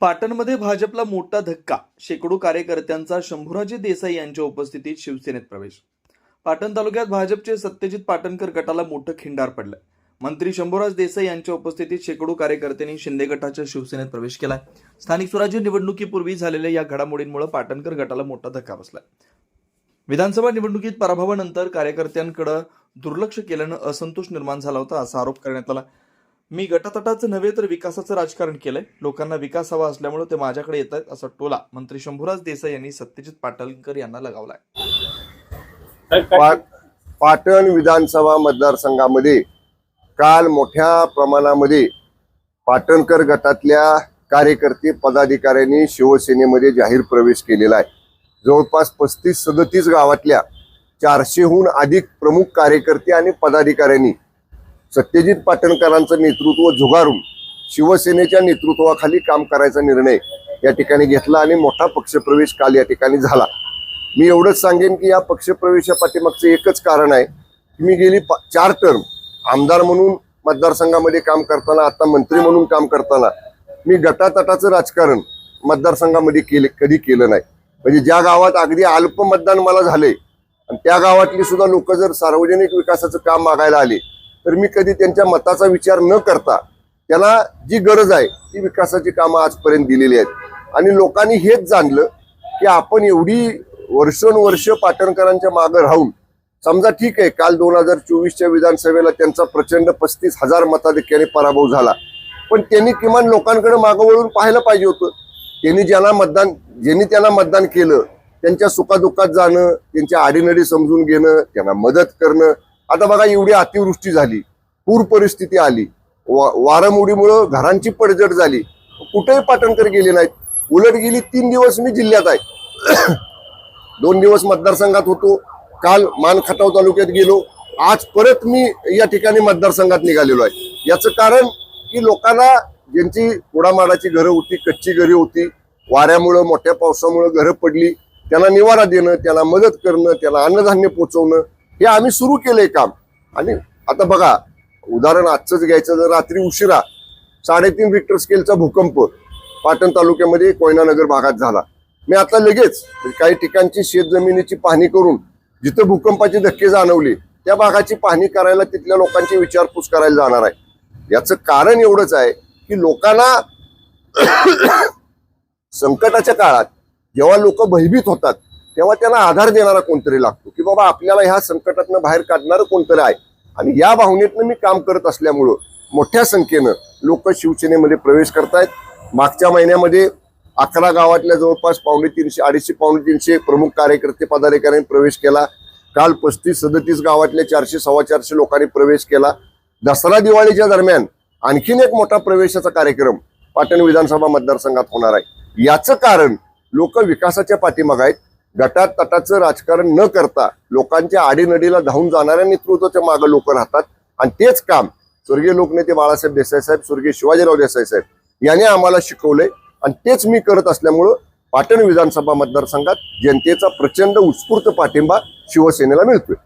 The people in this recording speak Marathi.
पाटणमध्ये भाजपला मोठा धक्का शेकडो कार्यकर्त्यांचा शंभूराजे देसाई यांच्या उपस्थितीत शिवसेनेत प्रवेश. पाटण तालुक्यात भाजपचे सत्यजित पाटणकर गटाला मोठं खिंडार पडलं मंत्री शंभूराज देसाई यांच्या उपस्थितीत शेकडो कार्यकर्त्यांनी शिंदे गटाच्या शिवसेनेत प्रवेश केलाय. स्थानिक स्वराज्य निवडणुकीपूर्वी झालेल्या या घडामोडींमुळे पाटणकर गटाला मोठा धक्का बसलाय. विधानसभा निवडणुकीत पराभवानंतर कार्यकर्त्यांकडे दुर्लक्ष केल्यानं असंतोष निर्माण झाला होता असा आरोप करण्यात आला. मी गटातटाचं नव्हे तर विकासाचं राजकारण केलंय. लोकांना विकास हवा असल्यामुळे ते माझ्याकडे येत आहेत असा टोला मंत्री शंभूराज देसाई यांनी सत्यजित पाटणकर यांना लगावलाय. पाटण विधानसभा मतदारसंघामध्ये काल मोठ्या प्रमाणामध्ये पाटणकर गटातल्या कार्यकर्ते पदाधिकाऱ्यांनी शिवसेनेमध्ये जाहीर प्रवेश केलेला आहे. जवळपास पस्तीस सदतीस गावातल्या चारशेहून अधिक प्रमुख कार्यकर्ते आणि पदाधिकाऱ्यांनी सत्यजित पाटणकरांचं नेतृत्व झुगारून शिवसेनेच्या नेतृत्वाखाली काम करायचा निर्णय या ठिकाणी घेतला आणि मोठा पक्षप्रवेश काल या ठिकाणी झाला. मी एवढंच सांगेन की या पक्षप्रवेशा पाठीमागचं एकच कारण आहे. की मी गेली चार टर्म आमदार म्हणून मतदारसंघामध्ये काम करताना आता मंत्री म्हणून काम करताना मी गटातटाचं राजकारण मतदारसंघामध्ये केले कधी केलं नाही. म्हणजे ज्या गावात अगदी अल्प मतदान मला झाले आणि त्या गावातली सुद्धा लोक जर सार्वजनिक विकासाचं काम मागायला आले तर मी कधी त्यांच्या मताचा विचार न करता त्याला जी गरज आहे ती विकासाची कामं आजपर्यंत दिलेली आहेत. आणि लोकांनी हेच जाणलं की आपण एवढी वर्षोनवर्ष पाटणकरांच्या मागं राहून समजा ठीक आहे काल दोन हजार चोवीसच्या विधानसभेला त्यांचा प्रचंड पस्तीस हजार मताधिक्याने पराभव झाला. पण त्यांनी किमान लोकांकडे मागं वळून पाहायला पाहिजे होतं. त्यांनी ज्यांना मतदान ज्यांनी त्यांना मतदान केलं त्यांच्या सुखादुःखात जाणं त्यांच्या आडीनडी समजून घेणं त्यांना मदत करणं आता बघा एवढी अतिवृष्टी झाली. पूर परिस्थिती आली. वा वारंमुळीमुळं घरांची पडझड झाली. कुठेही पाटणकर गेले नाहीत. उलट गेली तीन दिवस मी जिल्ह्यात आहे. दोन दिवस मतदारसंघात होतो. काल मानखटाव तालुक्यात गेलो. आज परत मी या ठिकाणी मतदारसंघात निघालेलो आहे. याचं कारण की लोकांना ज्यांची उडामाडाची घरं होती कच्ची घरी होती वाऱ्यामुळं मोठ्या पावसामुळं घरं पडली त्यांना निवारा देणं त्यांना मदत करणं त्याला अन्नधान्य पोचवणं हे आम्ही सुरू केलंय काम. आणि आता बघा उदाहरण आजचंच घ्यायचं जर रात्री उशिरा साडेतीन रिक्टर स्केलचा भूकंप पाटण तालुक्यामध्ये कोयनानगर भागात झाला. मी आता लगेच काही ठिकाणची शेतजमिनीची पाहणी करून जिथं भूकंपाचे धक्के जाणवले त्या भागाची पाहणी करायला तिथल्या लोकांची विचारपूस करायला जाणार आहे. याचं कारण एवढंच आहे की लोकांना संकटाच्या काळात जेव्हा लोक भयभीत होतात तेव्हा त्यांना आधार देणारा कोणतरी लागतो की बाबा आपल्याला ह्या संकटातनं बाहेर काढणारं कोणतरी आहे. आणि या भावनेतनं मी काम करत असल्यामुळं मोठ्या संख्येनं लोक शिवसेनेमध्ये प्रवेश करतायत. मागच्या महिन्यामध्ये अकरा गावातल्या जवळपास पावणे तीनशे अडीचशे पावणे तीनशे प्रमुख कार्यकर्ते पदाधिकाऱ्यांनी प्रवेश केला. काल पस्तीस सदतीस गावातल्या चारशे सव्वा चारशे लोकांनी प्रवेश केला. दसरा दिवाळीच्या दरम्यान आणखीन एक मोठा प्रवेशाचा कार्यक्रम पाटण विधानसभा मतदारसंघात होणार आहे. याचं कारण लोक विकासाच्या पाठीमाग आहेत. गटात तटाचं राजकारण न करता लोकांच्या आडीनडीला धावून जाणाऱ्या नेतृत्वाच्या मागं लोक राहतात. आणि तेच काम स्वर्गीय लोकनेते बाळासाहेब देसाई साहेब स्वर्गीय शिवाजीराव देसाई साहेब याने आम्हाला शिकवलंय. आणि तेच मी करत असल्यामुळं पाटण विधानसभा मतदारसंघात जनतेचा प्रचंड उत्स्फूर्त पाठिंबा शिवसेनेला मिळतोय.